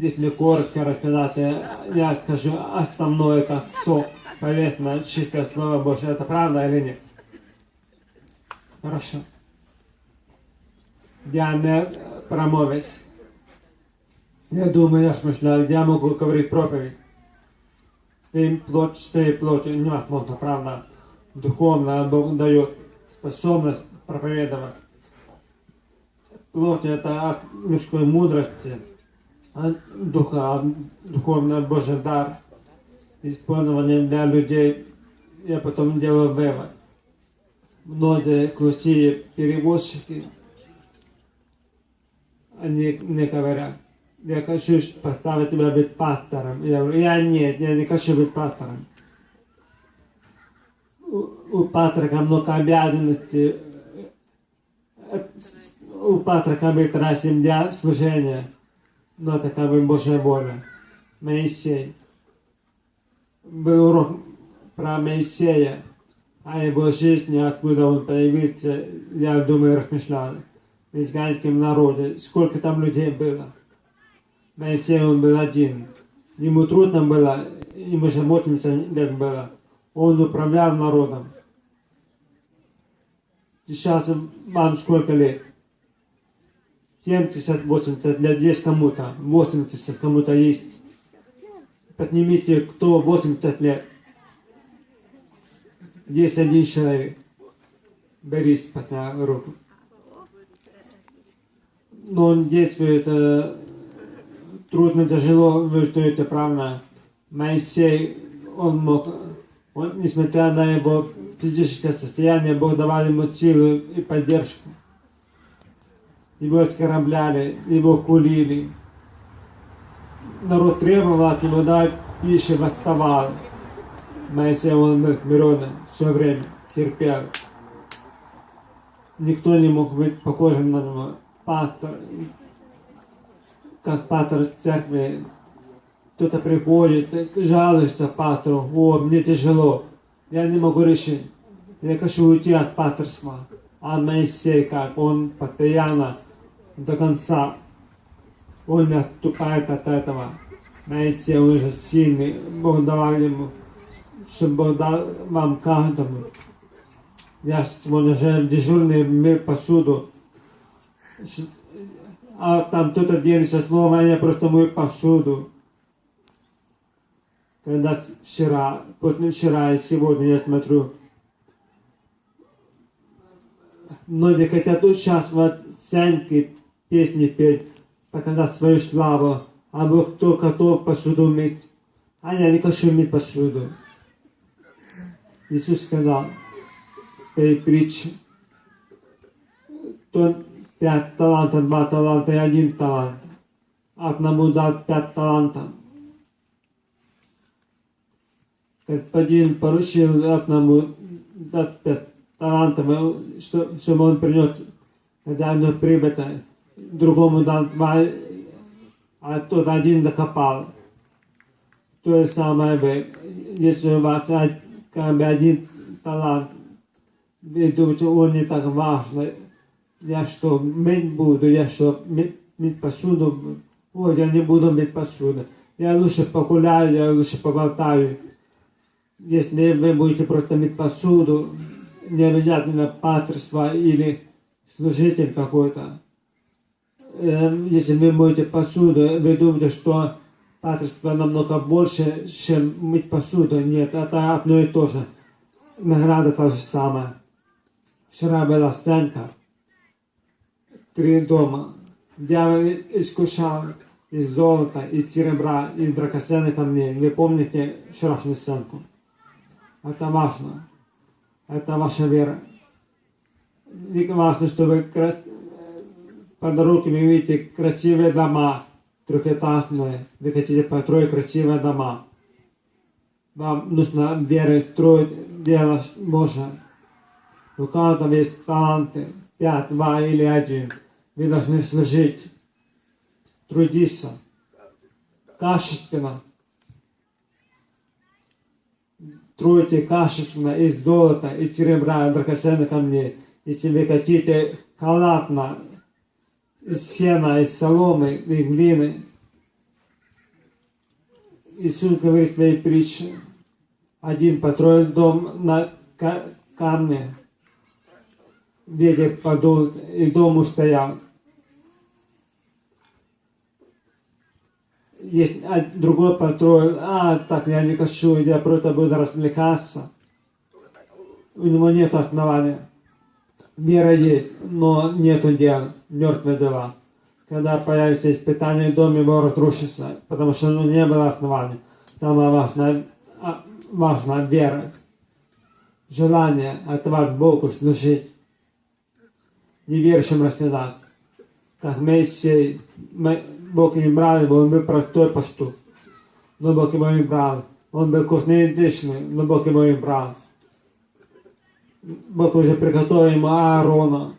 если коротко рассказать, я, скажу основное как сок, полезно, чистое слово Божье. Это правда или нет? Хорошо. Я не промовец. Я думаю, я смышляю, я могу говорить проповедь. Ты плоть, ты плоть невозможно, правда. Духовно Бог дает способность проповедовать. Плоть это от мирской мудрости, духа, от духовный Божий дар, использование для людей. Я потом делаю вывод. Многие крутые перевозчики, они не говорят я хочу поставить тебя быть пастором. Я говорю, я нет, я не хочу быть пастором. У, у пастора много обязанностей. У пастора как вторая семья, служение. Но это как бы Божья воля. Моисей. Был урок про Моисея, а его жизни, откуда он появился, я думаю, размышлял. В израильском народе, сколько там людей было. Моисей он был один. Ему трудно было, ему же 80 лет было. Он управлял народом. Сейчас вам сколько лет? 70-80 лет есть кому-то, 80 кому-то есть. Поднимите, кто 80 лет. Есть один человек. Борис поднял руку. Но он действует э, трудно, тяжело, вы что это правильно. Моисей, он мог, он, несмотря на его физическое состояние, Бог давал ему силу и поддержку. Его оскорбляли, его кулили. Народ требовал от него дать пищу, восставал. Моисей, был мирона все время, терпел. Никто не мог быть похожим на него. Пастор, как пастор церкви, кто-то приходит, жалуется пастору, о, мне тяжело, я не могу решить, я хочу уйти от пасторства. А Моисей как, он постоянно до конца, он не отступает от этого. Моисей уже сильный, Бог давал ему, чтобы Бог дал вам каждому. Я сегодня же дежурный мыл посуду, а там кто-то делится словом, а я просто мою посуду. Когда вчера, вчера и сегодня я смотрю, многие хотят участвовать в сценке, песни петь, показать свою славу, а Бог кто готов посуду мыть, а я не хочу мыть посуду. Иисус сказал своей притче, кто пять талантов, два таланта и один талант. Одному дал пять талантов. Господин поручил одному дать пять талантов, что, чтобы он принес, когда оно прибыто. Другому дал два, а тот один докопал. То же самое вы, если у вас как бы один талант, вы думаете, он не так важный, я что, мыть буду, я что, мыть, мыть посуду, ой, я не буду мыть посуду. Я лучше погуляю, я лучше поболтаю. Если вы будете просто мыть посуду, не обязательно патерство или служитель какой-то. Эм, если вы моете посуду, вы думаете, что патерство намного больше, чем мыть посуду. Нет, это одно и то же. Награда та же самая. Вчера была сценка три дома. Дьявол искушал из золота, из серебра, из драгоценных камней. Вы помните вчерашнюю сценку? Это важно. Это ваша вера. Не важно, что вы. Под руками видите красивые дома, трехэтажные. Вы хотите построить красивые дома. Вам нужно верой строить дело Божие. У каждого есть таланты, пять, два или один. Вы должны служить, трудиться качественно. Трудите качественно из золота, из серебра, драгоценных камней. Если вы хотите халатно, из сена, из соломы, из глины, Иисус говорит в своей притче, один построил дом на ка- камне, ветер подул, и дом устоял. Есть а, другой построил, а, так, я не хочу, я просто буду развлекаться. У него нет основания. Вера есть, но нету дел, мертвые дела. Когда появится испытание, дом его разрушится, потому что ну, не было основания. Самое важное, а, важное вера, желание отдавать Богу, служить, неверующим рассказать. Как Моисей, Мо- Бог не брал его, он был простой пастух, но Бог его не брал. Он был косноязычный, но Бог его не брал. Бог уже приготовил ему Аарона,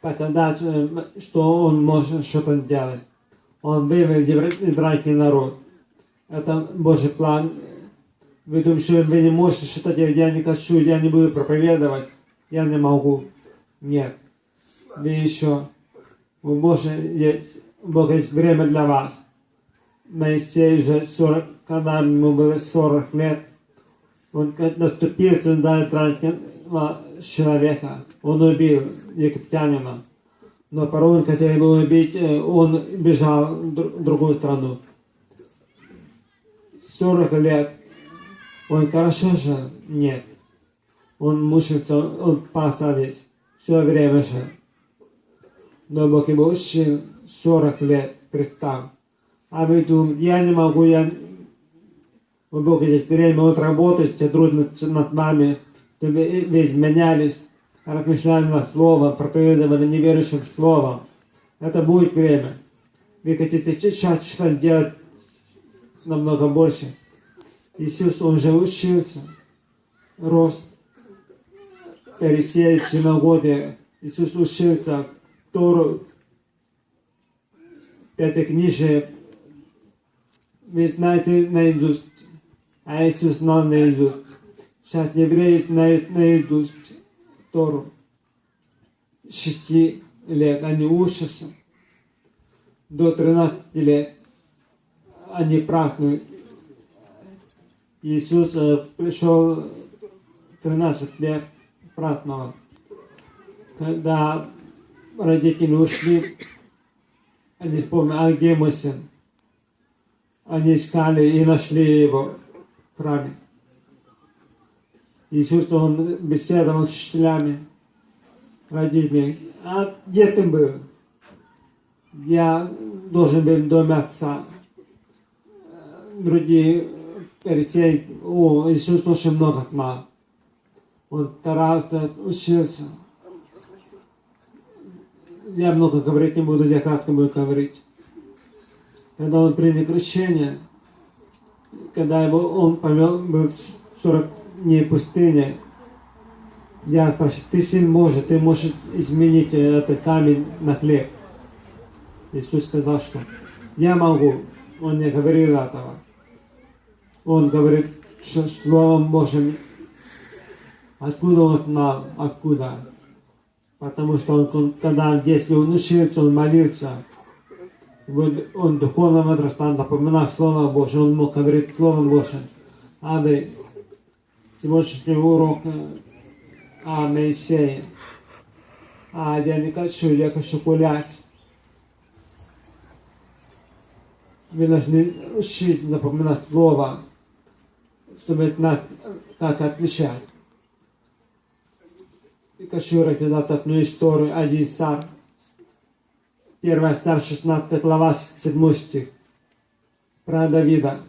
показать, э, что он может что-то делать. Он вывел евре- израильский народ. Это Божий план. Вы думаете, что вы не можете делать, я не хочу, я не буду проповедовать, я не могу. Нет. Вы еще, у Бога есть, есть время для вас. Моисей уже 40, когда ему было 40 лет, он наступил на израильского человека, он убил египтянина. Но фараон хотел его убить, э, он бежал в дру- другую страну. 40 лет. Он хорошо жил? Нет. Он мучился, он пас овец. Все время жил. Но Бог его учил 40 лет, представь. А вы думаете, я не могу, я... У Бога есть время, Он работает, трудно над нами, чтобы вы изменялись, размышляли над Словом, проповедовали неверующим Словом. Это будет время. Вы хотите сейчас что-то делать намного больше. Иисус, Он же учился, рос, пересеять в синагоге. Иисус учился, Тору, Пятикнижие, вы знаете наизусть, а Иисус знал наизусть. Сейчас евреи знают наизусть Тору. Шести лет они учатся. До 13 лет они празднуют. Иисус пришел 13 лет праздновал. Когда родители ушли, они вспомнили, а где мой сын? Они искали и нашли его храме. Иисус, он беседовал с учителями, родителями. А где ты был? Я должен был в доме отца. Другие перед тем, о, Иисус очень много знал. Он старался, учился. Я много говорить не буду, я кратко буду говорить. Когда он принял крещение, когда его, он повел, был в 40 дней пустыне, я спрашиваю, ты сын Божий, ты можешь изменить этот камень на хлеб. Иисус сказал, что я могу. Он не говорил этого. Он говорит, что Словом Божьим. Откуда он знал? Откуда? Потому что он, когда в он учился, он молился. Вот он духовно возрастал, запоминал Слово Божье, он мог говорить Слово Божье. Ады сегодняшний урок э, о Моисее. А я не хочу, я хочу гулять. Вы должны учить, напоминать Слово, чтобы знать, как отличать. И хочу рассказать одну историю, один сам. 1 Царь 16 глава 7 стих про Давида.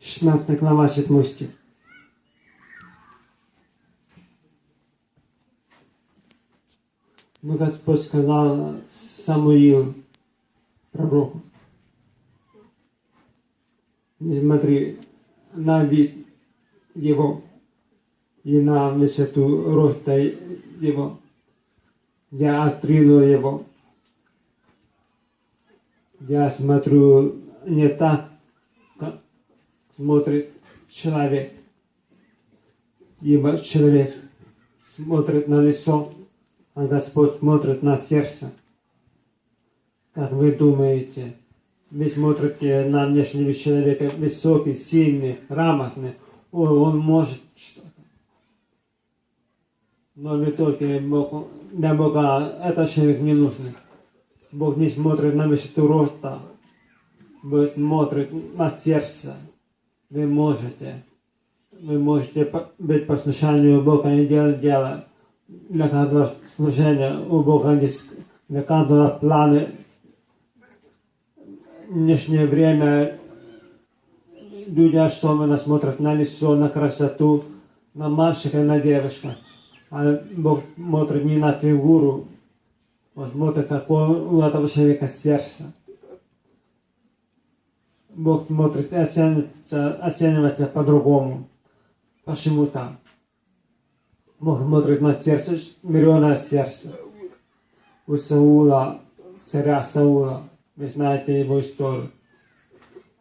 Шестнадцатая глава, седьмой стих. Но Господь сказал Самуил, пророку, не смотри на вид его и на высоту роста его. Я отринул его. Я смотрю не так, как смотрит человек. Ибо человек смотрит на лицо, а Господь смотрит на сердце. Как вы думаете, вы смотрите на внешнего человека высокий, сильный, грамотный, о, он может что-то. Но в итоге Бог, для Бога этот человек не нужен. Бог не смотрит на высоту роста, Бог смотрит на сердце. Вы можете, вы можете быть послушанию Бога и делать дело. Для каждого служения у Бога есть для каждого планы. Нынешнее время люди особенно смотрят на лицо, на красоту, на мальчика на девушку. А Бог смотрит не на фигуру, он смотрит, какое у этого человека сердце. Бог смотрит и оценивается, оценивается по-другому. Почему смотрит на сердце, миллиона сердца. У Саула, царя Саула, вы знаете его историю.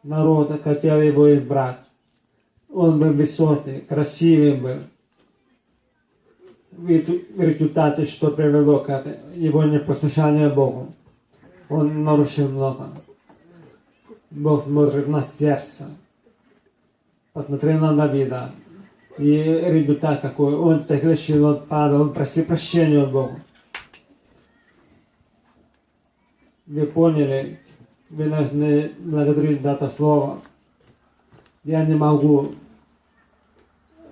Народ хотел его избрать. Он был высокий, красивый был. В результате, что привело к? Его непослушание Богу. Он нарушил много. Бог смотрит на сердце. Посмотрел на Давида. И результат какой? Он согрешил, он падал, он просил прощения у Бога. Вы поняли? Вы должны благодарить за это слово. Я не могу.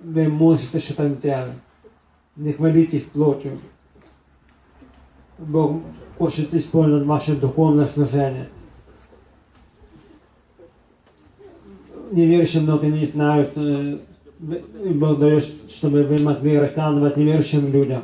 Вы можете что-то делать. Не хвалитесь плотью. Бог хочет исполнить ваше духовное служение. Неверующие много не знают. Бог дает, чтобы вы могли рассказывать неверующим людям.